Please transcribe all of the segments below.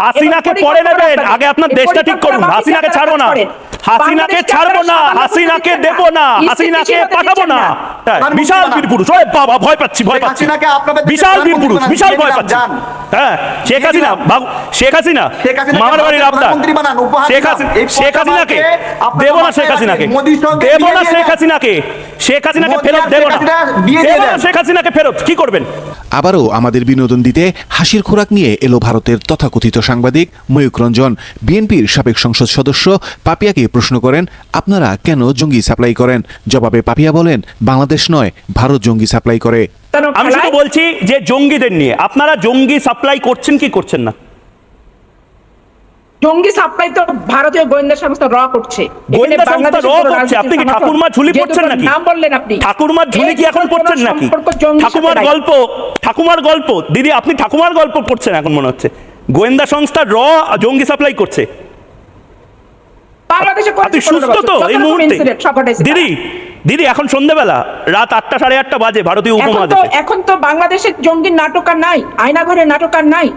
হাসিনাকে পরে নেবেন। আগে আপনার দেশটা ঠিক করুন। হাসিনাকে ছাড়বো না। হাসিনাকে ছাড়বো না হাসিনাকে দেবো না হাসিনাকে পাঠাবো না। প্রধানমন্ত্রী বিশাল বীর পুরুষ ওই বাবা ভয় পাচ্ছি ভয় শেখ পাচ্ছি। হাসিনাকে আপনাদের বিশাল বীর পুরুষ বিশাল ভয় পাচ্ছি। হ্যাঁ শেখ হাসিনা শেখ হাসিনা হাসিনাকে মামার বাড়ির আবদার। বানান, উপহার শেখ হাসিনা শেখ হাসিনাকে দেবো না শেখ হাসিনাকে। দেবো না শেখ হাসিনাকে। শেখ হাসিনাকে ফেরত দেবো না। দেবো না শেখ হাসিনাকে ফেরত। কি করবেন? আবারও আমাদের বিনোদন দিতে হাসির খোরাক নিয়ে এলো ভারতের তথাকথিত সাংবাদিক ময়ূক রঞ্জন। বিএনপির সাবেক সংসদ সদস্য পাপিয়াকে প্রশ্ন করেন আপনারা কেন জঙ্গি সাপ্লাই করেন? জবাবে পাপিয়া বলেন বাংলাদেশ নয় ভারত জঙ্গি সাপ্লাই করে। আমি শুধু বলছি যে জঙ্গিদের নিয়ে আপনারা জঙ্গি সাপ্লাই করছেন কি করছেন না? জঙ্গি সাপ্লাই তো ভারতীয় গোয়েন্দা সংস্থা র করছে। গোয়েন্দা সংস্থা র করছে। আপনি কি ঠাকুরমার ঝুলি পড়ছেন নাকি? নাম বললেন আপনি। ঠাকুরমার ঝুলি কি এখন পড়ছেন নাকি? ঠাকুমার গল্প ঠাকুমার গল্প। দিদি আপনি ঠাকুমার গল্প পড়ছেন এখন মনে হচ্ছে। গোয়েন্দা সংস্থা র জঙ্গি সাপ্লাই করছে। আপনি সুস্থ তো এই মুহূর্তে। দিদি দিদি এখন সন্ধ্যেবেলা রাত আটটা সাড়ে আটটা বাজে ভারতীয় তো উপমহাদেশে। এখন তো বাংলাদেশের জঙ্গির নাটক আর নাই আয়নাঘরের নাটক আর নাই।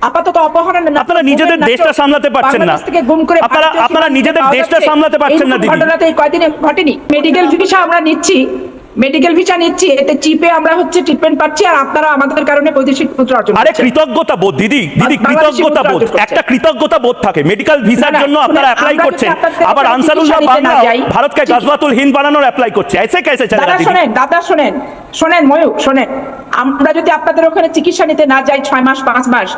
আপাতত অপহরণ আপনারা নিজেদের দেশটা সামলাতে পারছেন না। আপনারা- আপনারা নিজেদের দেশটা সামলাতে পারছেন না, দিদি। ঘটনাতে কয়দিনে ঘটেনি? মেডিকেল চিকিৎসা আমরা নিচ্ছি। মেডিকেল ভিসা নিচ্ছি এতে চিপে আমরা হচ্ছে ট্রিটমেন্ট পাচ্ছি আর আপনারা আমাদের কারণে বৈদেশিক মুদ্রা অর্জন আরে কৃতজ্ঞতা বোধ দিদি দিদি কৃতজ্ঞতা বোধ একটা কৃতজ্ঞতা বোধ থাকে মেডিকেল ভিসার জন্য আপনারা অ্যাপ্লাই করছেন। আবার আনসারুল্লাহ বাংলা ভারতকে গাজবাতুল হিন্দ বানানোর অ্যাপ্লাই করছে। এসে কেসে চলে দাদা শোনেন দাদা শোনেন শোনেন ময়ূক শোনেন। আমরা যদি আপনাদের ওখানে চিকিৎসা নিতে না যাই ছয় মাস পাঁচ মাস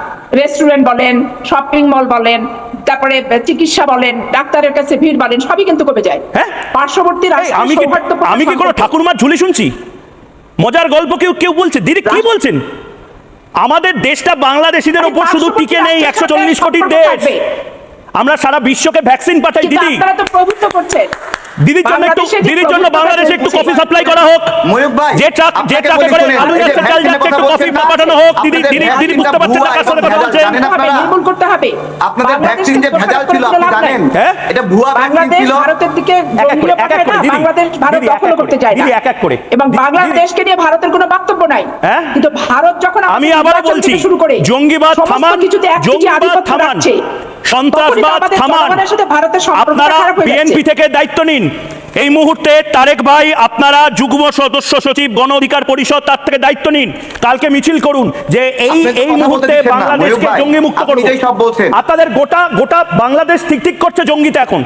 রেস্টুরেন্ট বলেন শপিং মল বলেন তারপরে চিকিৎসা বলেন ডাক্তারের কাছে ভিড় বলেন সবই কিন্তু কমে যায়। হ্যাঁ? পার্শ্ববর্তী আমি কি কোনো সম্পর্ক। ঝুলি শুনছি। মজার গল্প কেউ কেউ বলছে। দিদি কি বলছেন? আমাদের দেশটা বাংলাদেশিদের ওপর উপর শুধু টিকে নেই একশো চল্লিশ কোটি সম্পর্ক দেশ। আমরা সারা বিশ্বকে ভ্যাকসিন পাঠাই দিদি। আপনারা তো প্রভুত্ব করছেন। দিদির জন্য একটু দিদির জন্য বাংলাদেশে একটু কফি সাপ্লাই করা হোক। ময়ূক ভাই, যে ট্রাক যে ট্রাকে করে আলু যাচ্ছে চাল যাচ্ছে একটু কফি না, পাঠানো হোক। দিদি দিদি দিদি বুঝতে পারছেন না কার সাথে কথা বলছেন আপনারা? নির্মূল করতে হবে। আপনাদের ভ্যাকসিন যে ভেজাল ছিল আপনি জানেন? হ্যাঁ? এটা ভুয়া ভ্যাকসিন ছিল। ভারতের দিকে এক এক করে, জঙ্গিরা পাঠায় না, বাংলাদেশ ভারত দখল করতে চায় না। দিদি, এক এক করে। এবং বাংলাদেশকে নিয়ে ভারতের কোনো বক্তব্য নাই। হ্যাঁ? কিন্তু ভারত যখন আমি নির্বাচন বলছি শুরু করে জঙ্গিবাদ থামান কিছুতে এক কেজি জঙ্গিবাদ আধিপত্য থামান সন্ত্রাসবাদ আমাদের থামান। সাথে ভারতের সম্পর্কটা আপনারা হয়ে বিএনপি থেকে দায়িত্ব নিন এই মুহূর্তে তারেক ভাই আপনারা যুগ্ম সদস্য সচিব গণ অধিকার পরিষদ তার থেকে দায়িত্ব নিন। কালকে মিছিল করুন যে এই এই মুহূর্তে বাংলাদেশকে জঙ্গি মুক্ত বলছেন। আপনাদের গোটা গোটা বাংলাদেশ ঠিক ঠিক করছে জঙ্গিতে এখন।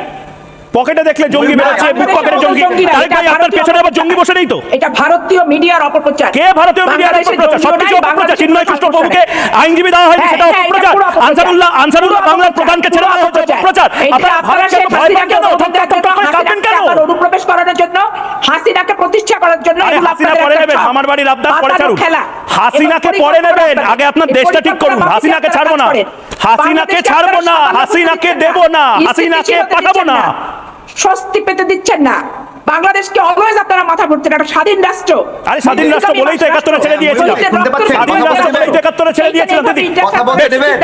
পকেটে দেখলে জঙ্গি বেরোচ্ছে বুক পকেটে জঙ্গি তারেক ভাই আপনার পেছনে আবার জঙ্গি বসে নেই তো? এটা মিডিয়ার অপপ্রচার। কে ভারতীয় মিডিয়ার অপপ্রচার? সবকিছু অপপ্রচার। চিন্ময় কৃষ্ণ প্রভুকে আইনজীবী দেওয়া হয়নি হ্যাঁ, সেটা হ্যাঁ, অপপ্রচার। আনসারুল্লাহ আনসারুল্লাহ বাংলার প্রধানকে ছেড়ে দেওয়া হয়েছে অপপ্রচার। আপনারা ভারতকে ভয় পান কেন? কাঁদবেন কেন? অনুপ্রবেশ করানোর জন্য হাসিনাকে প্রতিষ্ঠা করার জন্য হাসিনা পরে নেবেন আমার বাড়ির আবদার পরে ছাড়ুন। হাসিনাকে পরে নেবেন। আগে আপনার দেশটা ঠিক করুন। হাসিনাকে ছাড়বো না। হাসিনাকে ছাড়বো না। হাসিনাকে দেব না। হাসিনাকে পাঠাবো না। স্বস্তি পেতে দিচ্ছেন না। বাংলাদেশকে অলওয়েজ আপনারা মাথা ভরছেন একটা স্বাধীন রাষ্ট্র। আরে স্বাধীন রাষ্ট্র বলেই তো একাত্তরে ছেড়ে দিয়েছিলাম। স্বাধীন রাষ্ট্র বলেই তো দেবেন? একাত্তরে ছেড়ে দিয়েছিলাম দিদি। কথা বলতে দেবেন?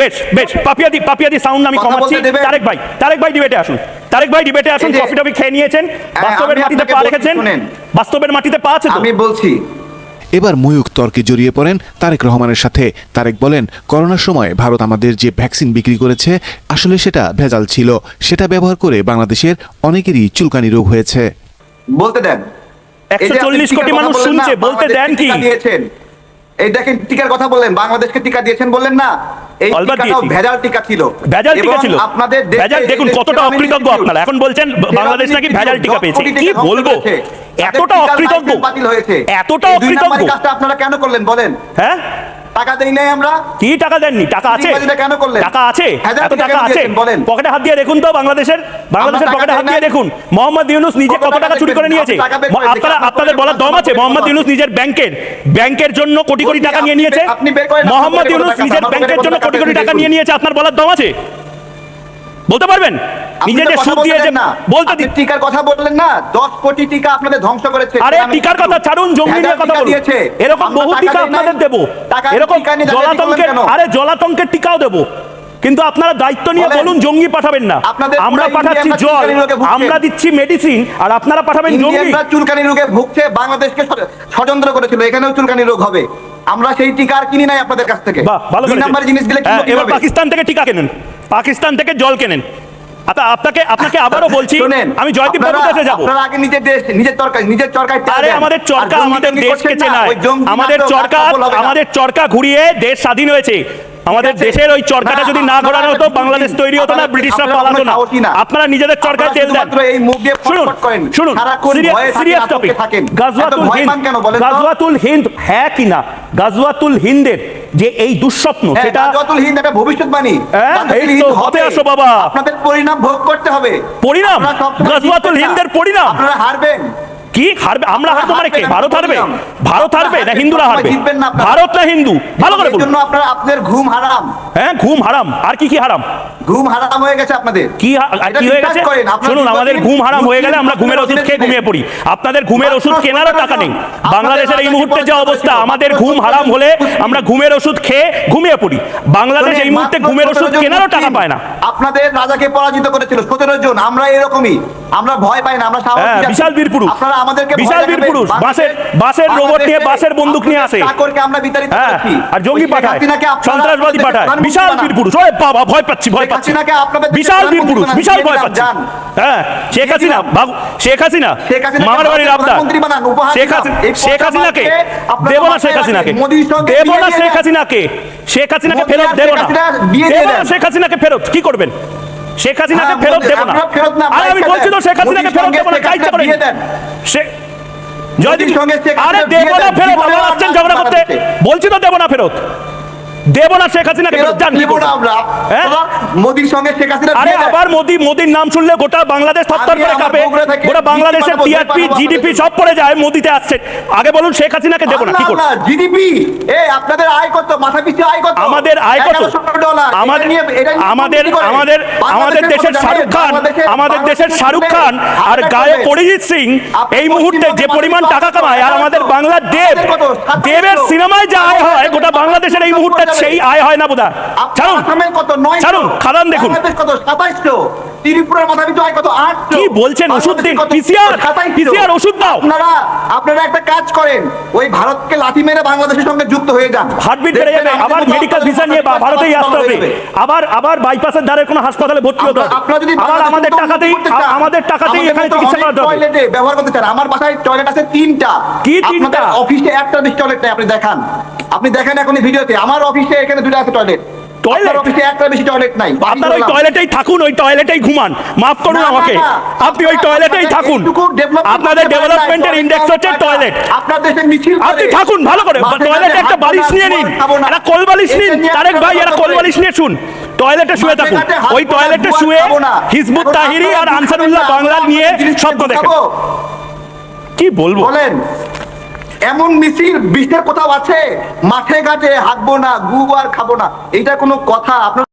বেশ বেশ। পাপিয়াদি পাপিয়াদি সাউন্ড আমি কমাচ্ছি। তারেক ভাই তারেক ভাই ডিবেটে আসুন। তারেক ভাই ডিবেটে আসুন কফি টফি খেয়ে নিয়েছেন। হ্যাঁ, বাস্তবের মাটিতে পা রেখেছেন। বাস্তবের মাটিতে পা আছে তো? আমি বলছি এবার ময়ূক তর্কে জড়িয়ে পড়েন তারেক রহমানের সাথে। তারেক বলেন করোনার সময় ভারত আমাদের যে ভ্যাকসিন বিক্রি করেছে আসলে সেটা ভেজাল ছিল। সেটা ব্যবহার করে বাংলাদেশের অনেকেরই চুলকানি রোগ হয়েছে। বলতে দেন। এই যে আপনি 140 কোটি টিকার কথা মানুষ শুনছে, বলতে দেন কি? টিকা দিয়েছেন। এই দেখেন টিকার কথা বললেন বাংলাদেশকে টিকা দিয়েছেন বললেন না। এই টিকাটাও ভেজাল টিকা ছিল। ভেজাল টিকা ছিল। আপনাদের ভেজাল দেখুন কতটা অকৃতজ্ঞ আপনারা। এখন বলছেন বাংলাদেশ নাকি ভেজাল টিকা পেয়েছে। কি বলব। এতটা অকৃতজ্ঞ। বাতিল হয়েছে। এতটা অকৃতজ্ঞ। কাজটা আপনারা কেন করলেন বলেন? হ্যাঁ? টাকা দেই নাই আমরা। কি টাকা দেননি? টাকা আছে। কেন করলেন? টাকা আছে। এত টাকা আছে। বলেন? পকেটে হাত দিয়ে দেখুন তো বাংলাদেশের বাংলাদেশের পকেটে হাত দিয়ে দেখুন। মোহাম্মদ ইউনুস নিজে কত টাকা চুরি করে নিয়েছে? আপনারা আপনাদের বলার দম আছে। মোহাম্মদ ইউনুস নিজের ব্যাংকের। ব্যাংকের জন্য কোটি কোটি টাকা নিয়ে নিয়েছে। মোহাম্মদ ইউনুস নিজের ব্যাংকের জন্য কোটি কোটি টাকা নিয়ে নিয়েছে। আপনার বলার দম আছে? বলতে পারবেন? আপনি নিজে তো যে সুদ বলতে দিয়েছে বলতে আপনি টিকার কথা বললেন না। দশ কোটি টিকা আপনাদের ধ্বংস করেছে। আরে টিকার কথা ছাড়ুন জঙ্গি নিয়ে কথা বলুন। এরকম বহু টাকা আপনাদের দেবো। এরকম জলাতঙ্কের আরে জলাতঙ্কের টিকাও দেবো। কিন্তু আপনারা দায়িত্ব নিয়ে বলুন। জঙ্গি পাঠাবেন না। আমরা পাঠাচ্ছি জল। আমরা দিচ্ছি মেডিসিন আর আপনারা পাঠাবেন জঙ্গি। চুলকানি রোগে ভুগছে বাংলাদেশকে ষড়- ষড়যন্ত্র করেছিল এখানেও চুলকানি রোগ হবে। আমরা সেই টিকা আর কিনি নাই আপনাদের কাছ থেকে। ভালো। নাম্বার জিনিসগুলো হ্যাঁ, এবার পাকিস্তান থেকে টিকা কেনেন। পাকিস্তান থেকে জল কেনেন। আপনাকে আপনাকে আবারও বলছি আমি জয়দীপ বাবুর আপনারা- কাছে যাব। আগে নিজের দেশ নিজের চরকায় নিজের চরকায় আরে আমাদের চরকা আমাদের দেশকে চেনায়। আমাদের চরকা। আমাদের চরকা ঘুরিয়ে দেশ স্বাধীন হয়েছে। আমাদের দেশের ওই চরকাটা যদি না ঘোরানো হতো বাংলাদেশ তৈরি হতো না ব্রিটিশরা পালাতো না। আপনারা নিজেদের চরকায় তেল দেন। শুনুন করেন। শুনুন সিরিয়াস টপিক গাজওয়াতুল হিন্দ? গাজওয়াতুল হিন্দ হ্যাঁ কিনা গাজওয়াতুল হিন্দের যে এই দুঃস্বপ্ন হ্যাঁ, সেটা গাজওয়াতুল হিন্দ একটা ভবিষ্যৎবাণী হ্যাঁ, এই তো, হতে। আসো বাবা। আপনাদের পরিণাম ভোগ করতে হবে পরিণাম? গাজওয়াতুল। হিন্দের পরিণাম? আপনারা হারবেন কি হারবে? আমরা হারবো মানে কে? ভারত হারবে? ভারত হারবে না হিন্দুরা হারবে? আপনারা। ভারত না হিন্দু? ভালো করে বলুন। আপনারা আপনাদের ঘুম হারাম। হ্যাঁ ঘুম হারাম। আর কি কি হারাম? ঘুম হারাম হয়ে গেছে আপনাদের। কি আর কি হয়ে গেছে? শুনুন আমাদের ঘুম হারাম হয়ে গেলে আমরা ঘুমের ওষুধ খেয়ে ঘুমিয়ে পড়ি। আপনাদের ঘুমের ওষুধ কেনারও টাকা নেই। বাংলাদেশের এই মুহূর্তে যে অবস্থা আমাদের ঘুম হারাম হলে আমরা ঘুমের ওষুধ খেয়ে ঘুমিয়ে পড়ি। বাংলাদেশ এই মুহূর্তে ঘুমের ওষুধ কেনারও টাকা পায় না। আপনাদের রাজাকে পরাজিত করেছিল। সতেরো জন আমরা এরকমই। আমরা ভয় পাই না আমরা সাহস হ্যাঁ, বিশাল বীর পুরুষ। আপনারা আমাদেরকে বিশাল বীর পুরুষ। বাসের- বাসের রোবট নিয়ে বাসের বন্দুক নিয়ে আসে। চাকরকে আমরা বিতাড়িত হ্যাঁ করেছি। আর জঙ্গি শেখ পাঠায়। সন্ত্রাসবাদী পাঠায়। বিশাল বীর পুরুষ ওরে বাবা ভয় পাচ্ছি ভয় পাচ্ছি। বিশাল বীর পুরুষ বিশাল ভয় পাচ্ছি। হ্যাঁ শেখ হাসিনা শেখ হাসিনা মামার বাড়ির আবদার শেখ হাসিনা শেখ হাসিনাকে দেব না শেখ হাসিনাকে। দেব না শেখ। হাসিনাকে। শেখ হাসিনাকে ফেরত দেব না। দেব না। শেখ হাসিনাকে ফেরত। কি করবেন? শেখ হাসিনাকে ফেরত দেব না। আরে আমি বলছি তো শেখ হাসিনাকে ফেরত দেব না শেখ করে। সে জয়দীপ আরে দেব না ফেরত আবার আসছেন ঝগড়া করতে বলছি তো দেব না ফেরত। দেব না শেখ হাসিনাকে ফেরত যান কি দেব মোদির সঙ্গে শেখ হাসিনা আরে আবার মোদি মোদির নাম শুনলে গোটা বাংলাদেশ থরথর করে কাঁপে। গোটা বাংলাদেশের টিআরপি জিডিপি সব পড়ে যায় মোদিতে আসছে। আগে বলুন শেখ হাসিনাকে দেবো না কি করব জিডিপি এ আপনাদের আয় কত? মাথা পিছু আয় কত? আমাদের আয় কত? 1100 ডলার এটা আমাদের আমাদের আমাদের আমাদের দেশের শাহরুখ খান আমাদের দেশের শাহরুখ খান আর হাজার গায়ে অরিজিৎ সিং এই মুহূর্তে যে পরিমাণ টাকা? কামায় আর আমাদের? বাংলার দেব? দেবের সিনেমায় যা আয় হয় গোটা বাংলাদেশের এই মুহূর্তে সেই আয় হয় না আপনার ছাড়ুন। নয় ছাড়ুন, খাদান দেখুন। কত? সাতাইশশো। ত্রিপুরার মাথা পিছু আয় কত? কি বলছেন? ওষুধ দিন। 2700 PCR ওষুধ দাও। আপনারা আপনারা একটা কাজ করেন। ওই ভারতকে লাথি মেরে বাংলাদেশের সঙ্গে যুক্ত হয়ে যান। হার্টবিট বেড়ে যাবে। আবার মেডিকেল ভিসা নিয়ে ভারতেই আসতে হবে। আবার আবার বাইপাসের ধারে কোনো হাসপাতালে ভর্তি হতে হবে। আপনারা- যদি আবার আমাদের টাকাতেই আমাদের টাকাতেই এখানে চিকিৎসা করাতে হবে। টয়লেটে ব্যবহার করতে চান। আমার বাসায় টয়লেট আছে তিনটা। কি তিনটা? অফিসে একটা টয়লেট নেই আপনি দেখান। আপনি দেখেন এখন এই ভিডিওতে। আমার অফিসে এখানে দুটো আছে টয়লেট একটা বেশি টয়লেট নাই। আপনার ওই টয়লেটেই থাকুন ওই টয়লেটেই ঘুমান। মাফ করুন আমাকে। আপনি ওই টয়লেটেই থাকুন। আপনাদের ডেভেলপমেন্টের toilet ইন্ডেক্স হচ্ছে টয়লেট আপনার দেশে মিছিল আপনি থাকুন ভালো করে। টয়লেটে একটা বালিশ নিয়ে নিন। খাব একটা কোল বালিশ নিন। নিয়ে তারেক ভাই কথা একটা কোল বালিশ নিয়ে শুন। টয়লেটে শুয়ে থাকুন। ওই টয়লেটে শুয়ে। হিজবুত তাহিরি আর আনসারুল্লাহ আমরা নিয়ে স্বপ্ন দেখেন। কি বলব? বলেন। এমন মিছিল বিশ্বের কোথাও আছে? মাঠে, ঘাটে হাঁটবো না, গু আর খাব না। এটা কোনো কথা? আপনার